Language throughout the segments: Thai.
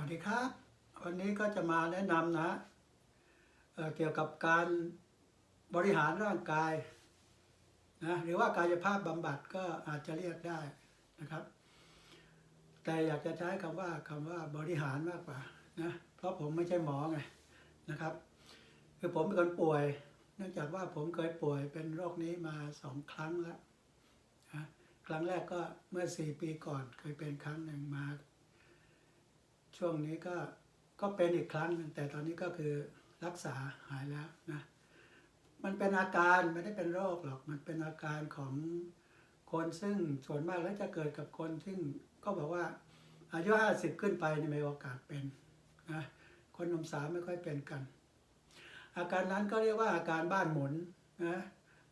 วัสดีครับ วันนี้ก็จะมาแนะนำนะเเกี่ยวกับการบริหารร่างกายนะหรือว่ากายภาพบำบัดก็อาจจะเรียกได้นะครับ แต่อยากจะใช้คำว่าคำว่าบริหารมากกว่านะเพราะผมไม่ใช่หมอไงนะครับ คือผมเป็นคนป่วย เนื่องจากว่าผมเคยป่วยเป็นโรคนี้มาสองครั้งแล้วนะครั้งแรกก็เมื่อสี่ปีก่อนเคยเป็นครั้งหนึ่งมา ช่วงนี้ก็ก็เป็นอีกครั้งหนึ่งแต่ตอนนี้ก็คือรักษาหายแล้วนะมันเป็นอาการไม่ได้เป็นโรคหรอกมันเป็นอาการของคนซึ่งส่วนมากแล้วจะเกิดกับคนซึ่งก็บอกว่าอายุห้าสิบขึ้นไปนี่มีโอกาสเป็นนะคนหนุ่มสาวไม่ค่อยเป็นกัน อาการนั้นก็เรียกว่าอาการบ้านหมุนนะ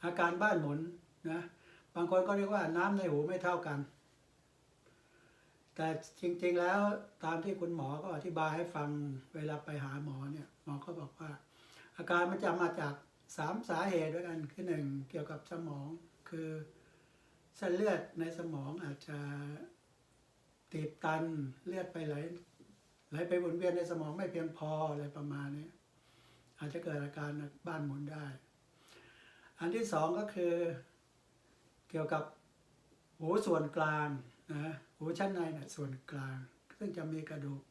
อาการบ้านหมุนนะบางคนก็เรียกว่าน้ำในหูไม่เท่ากัน แต่จริงๆแล้วตามที่คุณหมอก็อธิบายให้ฟังเวลาไปหาหมอเนี่ยหมอก็บอกว่า อาการมันจะมาจากสามสาเหตุด้วยกันคือหนึ่งเกี่ยวกับสมองคือเส้นเลือดในสมองอาจจะตีบตันเลือดไปไหลไหลไปวนเวียนในสมองไม่เพียงพออะไรประมาณนี้อาจจะเกิดอาการบ้านหมุนได้ อันที่สองก็คือเกี่ยวกับหูส่วนกลางนะ หูชั้นในนี่ยส่วนกลาง ซึ่งจะมีกระดูก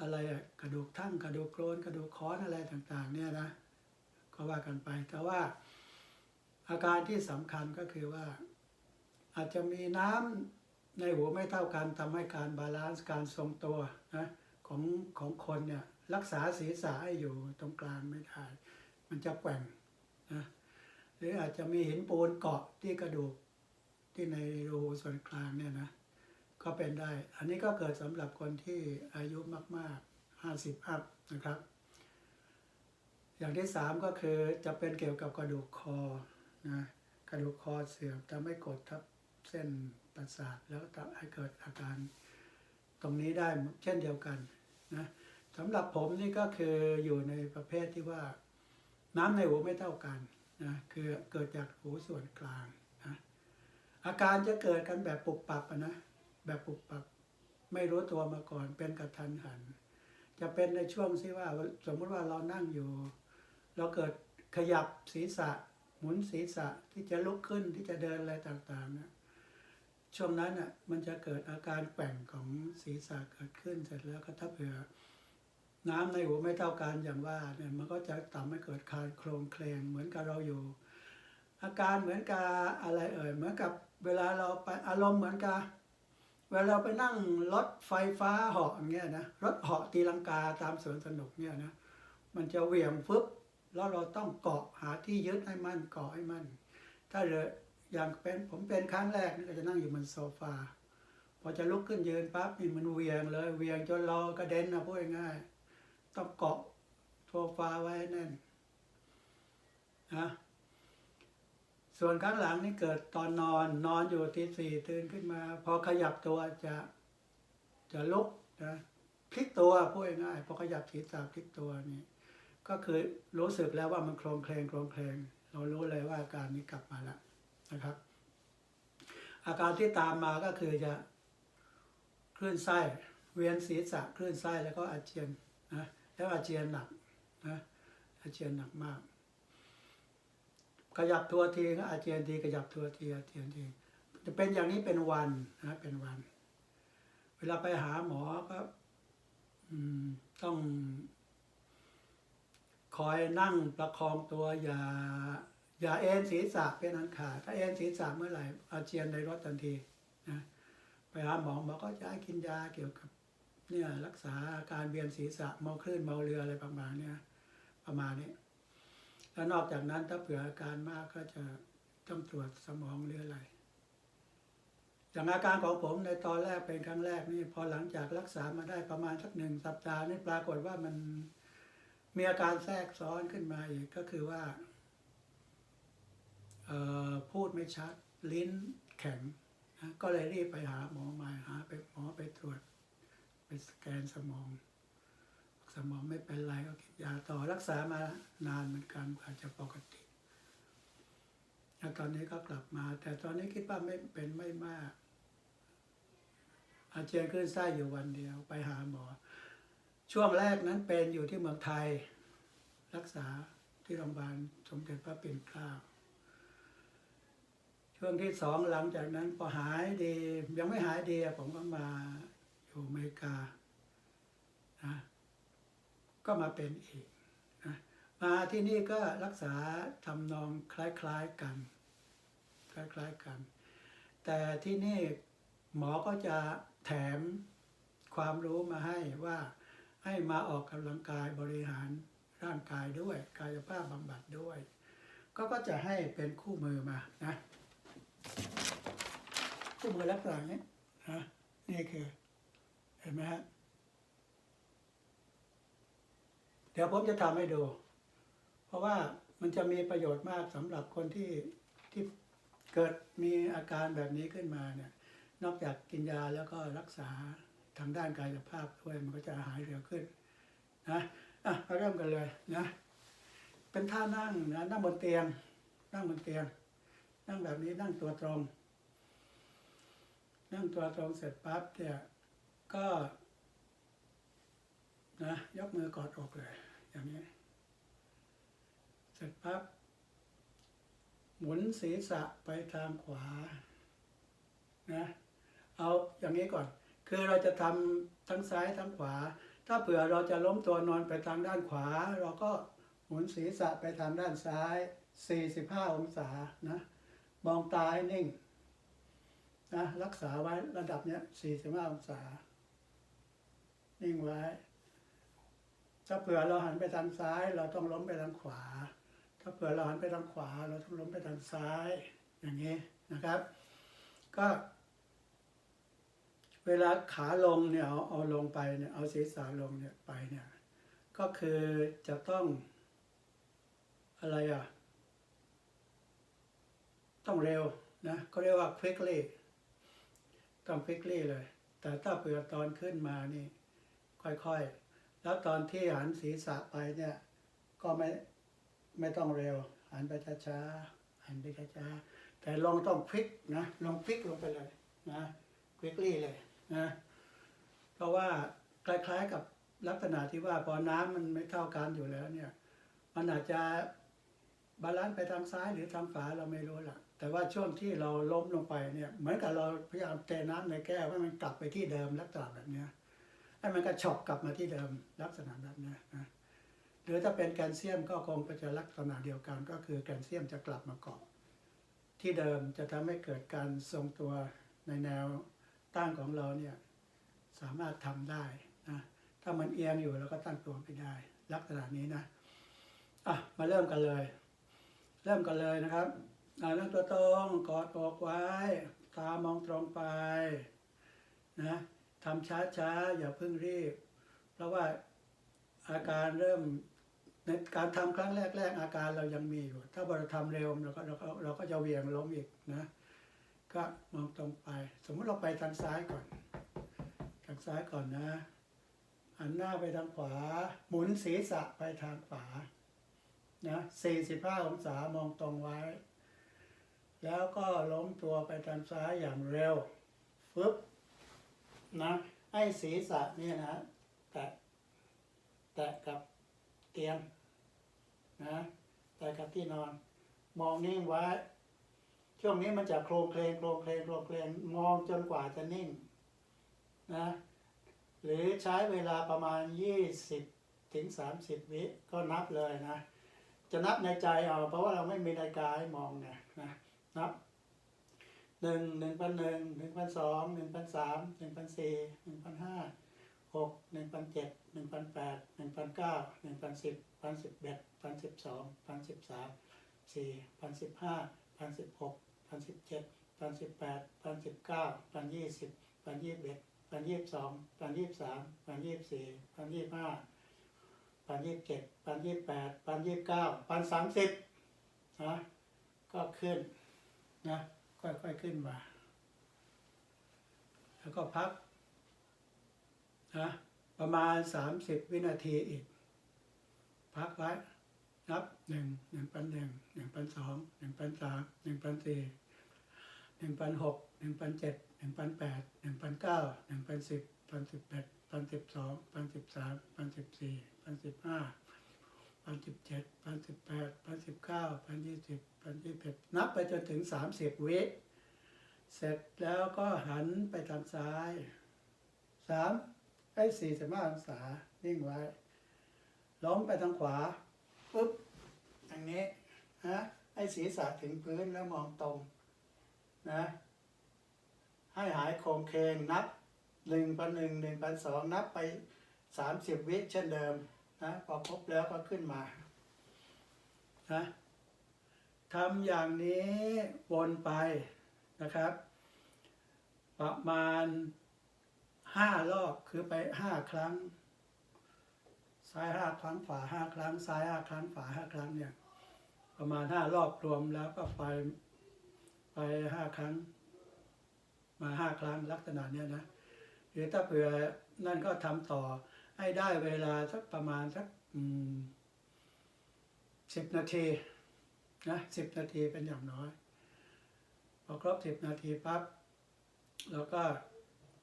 อะไรอะกระดูกทั้งกระดูกโคลนกระดูกค้อนอะไรต่างๆ เนี่ยนะก็ว่ากันไป แต่ว่าอาการที่สำคัญก็คือว่า อาจจะมีน้ำในหูไม่เท่ากันทำให้การบาลานซ์การทรงตัวนะของของคนเนี่ยรักษาศีรษะให้อยู่ตรงกลางไม่ได้มันจะแกว่งนะหรืออาจจะมีหินปูนเกาะที่กระดูกที่ในรูส่วนกลางเนี่ยนะ ก็เป็นได้ อันนี้ก็เกิดสำหรับคนที่อายุมาก ๆ 50 อัพนะครับ อย่างที่สามก็คือจะเป็นเกี่ยวกับกระดูกคอนะกระดูกคอเสื่อมทำให้กดทับเส้นประสาทแล้วทำให้เกิดอาการตรงนี้ได้เช่นเดียวกันนะสำหรับผมนี่ก็คืออยู่ในประเภทที่ว่าน้ำในหูไม่เท่ากันนะคือเกิดจากหูส่วนกลางนะอาการจะเกิดกันแบบปุบปับนะ แบบปุบปับไม่รู้ตัวมาก่อนเป็นกระทันหัน จะเป็นในช่วงที่ว่าสมมติว่าเรานั่งอยู่ เราเกิดขยับศีรษะ หมุนศีรษะที่จะลุกขึ้นที่จะเดินอะไรต่างๆนะช่วงนั้นอะมันจะเกิดอาการแกว่งของศีรษะเกิดขึ้นเสร็จแล้วก็ถ้าเผื่อน้ำในหูไม่เท่ากันอย่างว่าเนี่ยมันก็จะทำให้เกิดคายโครงเคลงเหมือนกับเราอยู่ อาการเหมือนกับอะไรเอ่ยเหมือนกับเวลาเราไปอารมณ์เหมือนกับ เวลาเราไปนั่งรถไฟฟ้าเหาะเงี้ยนะรถเหาะตีลังกาตามสวนสนุกเนี่ยนะมันจะเหวี่ยงฟึบแล้วเราต้องเกาะหาที่ยึดให้มั่นเกาะให้มั่น ถ้าเหลืออย่างเป็นผมเป็นครั้งแรกนี่ก็จะนั่งอยู่บนโซฟาพอจะลุกขึ้นยืนปั๊บนี่มันเวียงเลยเวียงจนเรากระเด็นนะพูดง่ายต้องเกาะโซฟาไว้แน่นนะ ส่วนข้างหลังนี่เกิดตอนนอนนอนอยู่ตีสี่ตื่นขึ้นมา พอขยับตัวจะจะลุกนะพลิกตัวพูดง่ายพอขยับศีรษะพลิกตัวนี่ก็คือรู้สึกแล้วว่ามันโครงเคลงโครงเคลงเรารู้เลยว่าอาการนี้กลับมาแล้วนะครับ อาการที่ตามมาก็คือจะคลื่นไส้เวียนศีรษะคลื่นไส้แล้วก็อาเจียนนะแล้วอาเจียนหนักนะอาเจียนหนักมาก ขยับตัวทีก็อาเจียนทีขยับตัวทีอาเจียนทีจะเป็นอย่างนี้เป็นวันนะเป็นวัน เวลาไปหาหมอก็ต้องคอยนั่งประคองตัวอย่า อย่าเอ็นศีรษะเป็นอันขาดถ้าเอ็นศีรษะเมื่อไหร่อาเจียนในรถทันทีนะไปหาหมอหมอก็จะให้กินยาเกี่ยวกับเนี่ยรักษาอาการเวียนศีรษะเมาคลื่นเมาเรืออะไรประมาณเนี้ยประมาณนี้ แล้วนอกจากนั้นถ้าเผื่ออาการมากก็จะต้องตรวจสมองหรืออะไร อย่างอาการของผมในตอนแรกเป็นครั้งแรกนี่พอหลังจากรักษามาได้ประมาณสักหนึ่งสัปดาห์นี่ปรากฏว่ามันมีอาการแทรกซ้อนขึ้นมาอีกก็คือว่าพูดไม่ชัด ลิ้นแข็งนะก็เลยรีบไปหาหมอมาหาไปหมอไปตรวจ ไปสแกนสมอง สมองไม่เป็นไรก็กินยาต่อรักษามานานเหมือนกันกว่าจะปกติแล้วตอนนี้ก็กลับมา แต่ตอนนี้คิดว่าไม่เป็นไม่มาก อาเจียนขึ้นไส้อยู่วันเดียว ไปหาหมอ ช่วงแรกนั้นเป็นอยู่ที่เมืองไทย รักษาที่โรงพยาบาลสมเด็จพระปิ่นเกล้าช่วงที่สองหลังจากนั้นพอหายดี ยังไม่หายดีผมก็มาอยู่อเมริกา ก็มาเป็นอีกนะมาที่นี่ก็รักษาทำนองคล้ายๆกัน คล้ายๆกัน แต่ที่นี่หมอก็จะแถมความรู้มาให้ว่าให้มาออกกำลังกายบริหารร่างกายด้วยกายภาพบำบัดด้วย ก็ก็จะให้เป็นคู่มือมานะคู่มือลักษณะนี้นะนี่คือเห็นไหมฮะ เดี๋ยวผมจะทำให้ดู เพราะว่ามันจะมีประโยชน์มากสำหรับคนที่ที่เกิดมีอาการแบบนี้ขึ้นมาเนี่ย นอกจากกินยาแล้วก็รักษาทางด้านกายภาพด้วยมันก็จะหายเร็วขึ้นนะอะมาเริ่มกันเลยนะ เป็นท่านั่งนะนั่งบนเตียง นั่งบนเตียง นั่งแบบนี้นั่งตัวตรง นั่งตัวตรงเสร็จปั๊บเนี่ยก็นะยกมือกอดอกเลย อย่างนี้ เสร็จปั๊บหมุนศีรษะไปทางขวานะเอาอย่างนี้ก่อน คือเราจะทำทั้งซ้ายทั้งขวา ถ้าเผื่อเราจะล้มตัวนอนไปทางด้านขวา เราก็หมุนศีรษะไปทางด้านซ้าย 45 องศานะมองตาให้นิ่งนะรักษาไว้ระดับเนี้ย45 องศา นิ่งไว้ ถ้าเผื่อเราหันไปทางซ้าย เราต้องล้มไปทางขวา ถ้าเผื่อเราหันไปทางขวา เราต้องล้มไปทางซ้าย อย่างนี้นะครับ ก็ เวลาขาลงเนี่ยเอาเอาลงไปเนี่ยเอาศีรษะลงเนี่ยไปเนี่ย ก็คือจะต้องอะไรอะ ต้องเร็วนะก็เรียกว่า quickly ต้อง quickly เลย แต่ถ้าเผื่อตอนขึ้นมานี่ ค่อยๆ แล้วตอนที่หันศีรษะไปเนี่ย ก็ไม่ไม่ต้องเร็ว หันไปช้าๆหันไปช้าๆแต่ลองต้องพลิกนะลองพลิกลงไปเลยนะ quickly เลยนะเพราะว่าคล้ายๆกับลักษณะที่ว่าพอน้ำมันไม่เท่ากันอยู่แล้วเนี่ย มันอาจจะบาลานซ์ไปทางซ้ายหรือทางขวาเราไม่รู้ละแต่ว่าช่วงที่เราล้มลงไปเนี่ย เหมือนกับเราพยายามเทน้ำในแก้วให้มันกลับไปที่เดิมลักษณะแบบเนี้ย ให้มันกระชอกกลับมาที่เดิมลักษณะแบบนี้นะหรือถ้าเป็นแคลเซียมก็คงจะลักษณะเดียวกันก็คือแคลเซียมจะกลับมาเกาะที่เดิมจะทำให้เกิดการทรงตัวในแนวตั้งของเราเนี่ยสามารถทำได้นะถ้ามันเอียงอยู่เราก็ตั้งตัวไม่ได้ ลักษณะนี้นะอะมาเริ่มกันเลย เริ่มกันเลยนะครับนั่งตัวตรงกอดอกไว้ ตามองตรงไปนะ ทำช้าๆ อย่าเพิ่งรีบ เพราะว่าอาการเริ่มในการทำครั้งแรก ๆ อาการเรายังมีอยู่ ถ้าเราทำเร็วเราก็เราก็เราก็จะเวียงล้มอีกนะ ก็มองตรงไป สมมติเราไปทางซ้ายก่อน ทางซ้ายก่อนนะหันหน้าไปทางขวา หมุนศีรษะไปทางขวานะ45 องศามองตรงไว้ แล้วก็ล้มตัวไปทางซ้ายอย่างเร็วฟึบ นะให้ศีรษะเนี่ยนะแตะแตะกับเตียงนะแตะกับที่นอน มองนิ่งไว้ ช่วงนี้มันจะโครงเคลงโครงเคลงโครงเคลงมองจนกว่าจะนิ่งนะหรือใช้เวลาประมาณ 20ถึง30 วิก็นับเลยนะ จะนับในใจเอาเพราะว่าเราไม่มีนาฬิกาให้มองเนี่ยนะนับ หนึ่งหนึ่งพันหนึ่งหนึ่งพันสองหนึ่งพันสามหนึ่งพันสี่หนึ่งพันห้าหกหนึ่งพันเจ็ดหนึ่งพันแปดหนึ่งพันเก้าหนึ่งพันสิบพันสิบเอ็ดพันสิบสองพันสิบสามสี่พันสิบห้าพันสิบหกพันสิบเจ็ดพันสิบแปดพันสิบเก้าพันยี่สิบพันยี่สิบเอ็ดพันยี่สิบสองพันยี่สิบสามพันยี่สิบสี่พันยี่สิบห้าพันยี่สิบเจ็ดพันยี่สิบแปดพันยี่สิบเก้าพันสามสิบนะก็ขึ้นนะ ค่อยๆขึ้นมา แล้วก็พักนะประมาณสามสิบวินาทีอีก พักไว้นับหนึ่งหนึ่งพันหนึ่งหนึ่งพันสองหนึ่งพันสามหนึ่งพันสี่หนึ่งพันหกหนึ่งพันเจ็ดหนึ่งพันแปดหนึ่งพันเก้าหนึ่งพันสิบพันสิบเอ็ดพันสิบสองพันสิบสามพันสิบสี่พันสิบห้า พันสิบเจ็ดพันสิบแปดพันสิบเก้าพันยี่สิบพันยี่สิบเอ็ดนับไปจนถึงสามสิบวิเสร็จแล้วก็หันไปทางซ้ายสามไอ้สี่สิบห้าองศานิ่งไว้ล้มไปทางขวาปุ๊บอย่างนี้นะให้ศีรษะถึงพื้นแล้วมองตรงนะให้หายโครงเคงนับหนึ่งพันหนึ่งหนึ่งพันสองนับไปสามสิบวิเช่นเดิม นะพอครบแล้วก็ขึ้นมานะทำอย่างนี้วนไปนะครับ ประมาณห้ารอบคือไปห้าครั้ง ซ้ายห้าครั้งขวาห้าครั้ง ซ้ายห้าครั้งขวาห้าครั้งเนี่ยประมาณห้ารอบรวมแล้วก็ไปไปห้าครั้ง มาห้าครั้งลักษณะเนี้ยนะหรือถ้าเผื่อนั่นก็ทำต่อ ให้ได้เวลาสักประมาณสักสิบนาทีนะสิบนาทีเป็นอย่างน้อย พอครบสิบนาทีปั๊บเราก็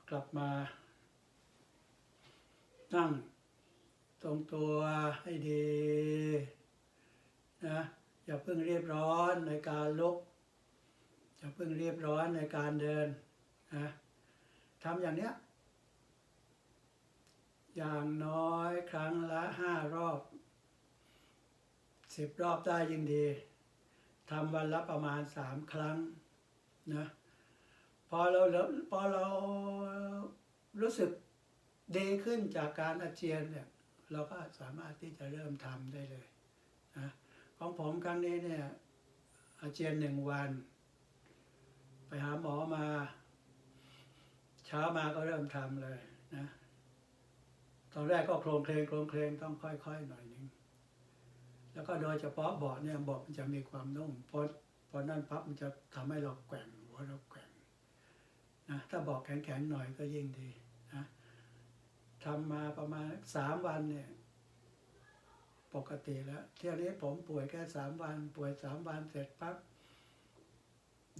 กลับมา นั่งตรงตัวให้ดีนะอย่าเพิ่งเรียบร้อนในการลุก อย่าเพิ่งเรียบร้อนในการเดินนะทำอย่างเนี้ย อย่างน้อยครั้งละห้ารอบสิบรอบได้ยิ่งดีทำวันละประมาณสามครั้งนะพอเราพอเรารู้สึกดีขึ้นจากการอาเจียนเนี่ยเราก็สามารถที่จะเริ่มทำได้เลยนะของผมครั้งนี้เนี่ยอาเจียนหนึ่งวัน ไปหาหมอมา เช้ามาก็เริ่มทำเลยนะ ตอนแรกก็โครงเคลงโครงเคลงต้องค่อยๆหน่อยหนึงแล้วก็โดยเฉพาะเบาะเนี่ยเบาะมันจะมีความนุ่มพอพอนั่นพับมันจะทำให้เราแกว่งหัวเราแกว่งนะถ้าเบาะแข็งๆหน่อยก็ยิ่งดีนะทำมาประมาณสามวันเนี่ย ปกติแล้วเที่ยวนี้ผมป่วยแค่สามวัน ป่วยสามวันเสร็จปั๊บ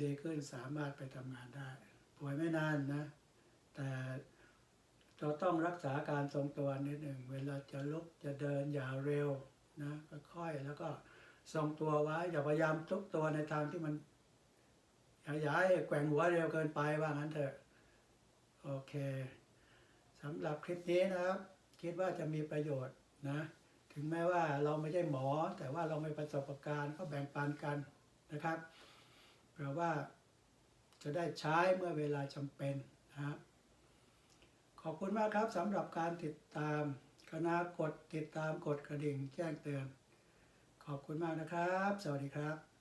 ดีขึ้นสามารถไปทำงานได้ ป่วยไม่นานนะ แต่ เราต้องรักษาการทรงตัวนิดหนึ่งเวลาจะลุกจะเดินอย่าเร็วนะค่อยๆแล้วก็ทรงตัวไว้อย่าพยายามทุกตัวในทางที่มันอย่าอย่าให้แกว่งหัวเร็วเกินไปว่างั้นเถอะโอเคสำหรับคลิปนี้นะครับ คิดว่าจะมีประโยชน์นะ ถึงแม้ว่าเราไม่ใช่หมอ แต่ว่าเราไมีประสบการณ์ก็แบ่งปันกันนะครับเผื่อว่าจะได้ใช้เมื่อเวลาจำเป็นนะครับ ขอบคุณมากครับสำหรับการติดตามคณะกดติดตามกดกระดิ่งแจ้งเตือน ขอบคุณมากนะครับ สวัสดีครับ